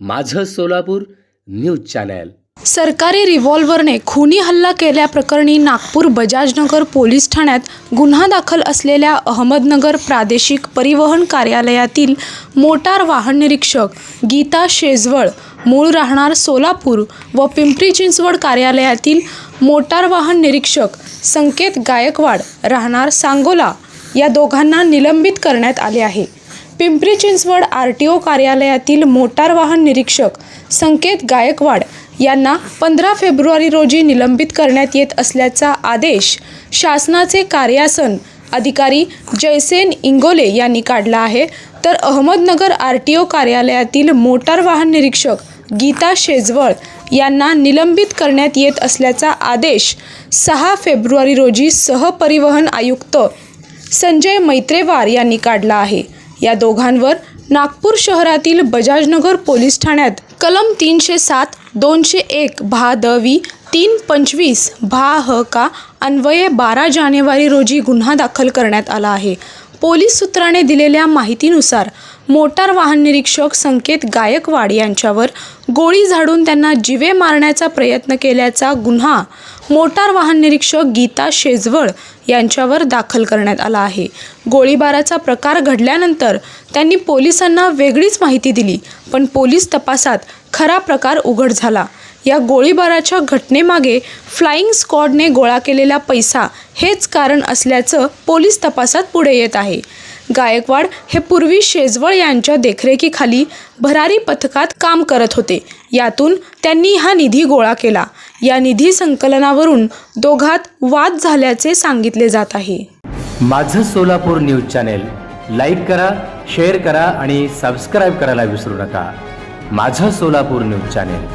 माझं Solapur news channel. सरकारी रिव्हॉल्व्हरने खुनी हल्ला केल्याप्रकरणी नागपूर बजाजनगर पोलीस ठाण्यात गुन्हा दाखल असलेल्या अहमदनगर प्रादेशिक परिवहन कार्यालयातील मोटार वाहन निरीक्षक गीता शेजवळ मूळ राहणार सोलापूर व पिंपरी चिंचवड कार्यालयातील मोटार वाहन निरीक्षक संकेत गायकवाड राहणार सांगोला या दोघांना निलंबित करण्यात आले आहे. Pimpri Chinchwad R T O कार्यालयातील मोटार वाहन निरीक्षक संकेत गायकवाड यांना पंधरा फेब्रुवारी रोजी निलंबित करण्यात येत असल्याचा आदेश शासनाचे कार्यासन अधिकारी जयसेन इंगोले यांनी काढला आहे. तर अहमदनगर आर टी ओ कार्यालयातील मोटार वाहन निरीक्षक गीता शेजवळ यांना निलंबित करण्यात येत असल्याचा आदेश सहा फेब्रुवारी रोजी सहपरिवहन आयुक्त संजय मैत्रेवार यांनी काढला आहे. या दोघांवर नागपूर शहरातील बजाजनगर पोलीस ठाण्यात कलम तीनशे सात दोनशे एक भा द वी तीन पंचवीस भा ह का अन्वये बारा जानेवारी रोजी गुन्हा दाखल करण्यात आला आहे. पोलीस सूत्राने दिलेल्या माहितीनुसार मोटार वाहन निरीक्षक संकेत गायकवाड यांच्यावर गोळी झाडून त्यांना जिवे मारण्याचा प्रयत्न केल्याचा गुन्हा मोटार वाहन निरीक्षक गीता शेजवळ यांच्यावर दाखल करण्यात आला आहे. गोळीबाराचा प्रकार घडल्यानंतर त्यांनी पोलिसांना वेगळीच माहिती दिली पण पोलीस तपासात खरा प्रकार उघड झाला. या गोळीबाराच्या घटनेमागे फ्लाईंग स्क्वॉडने गोळा केलेला पैसा हेच कारण असल्याचं पोलीस तपासात पुढे येत आहे. गायकवाड हे पूर्वी शेजवळ यांच्या देखरेखीखाली भरारी पथकात काम करत होते. यातून त्यांनी हा निधी गोळा केला. या निधी संकलनावरून दोघात वाद झाल्याचे सांगितले जात आहे. माझं सोलापूर न्यूज चॅनेल लाईक करा शेअर करा आणि सबस्क्राईब करायला विसरू नका. माझं सोलापूर न्यूज चॅनेल.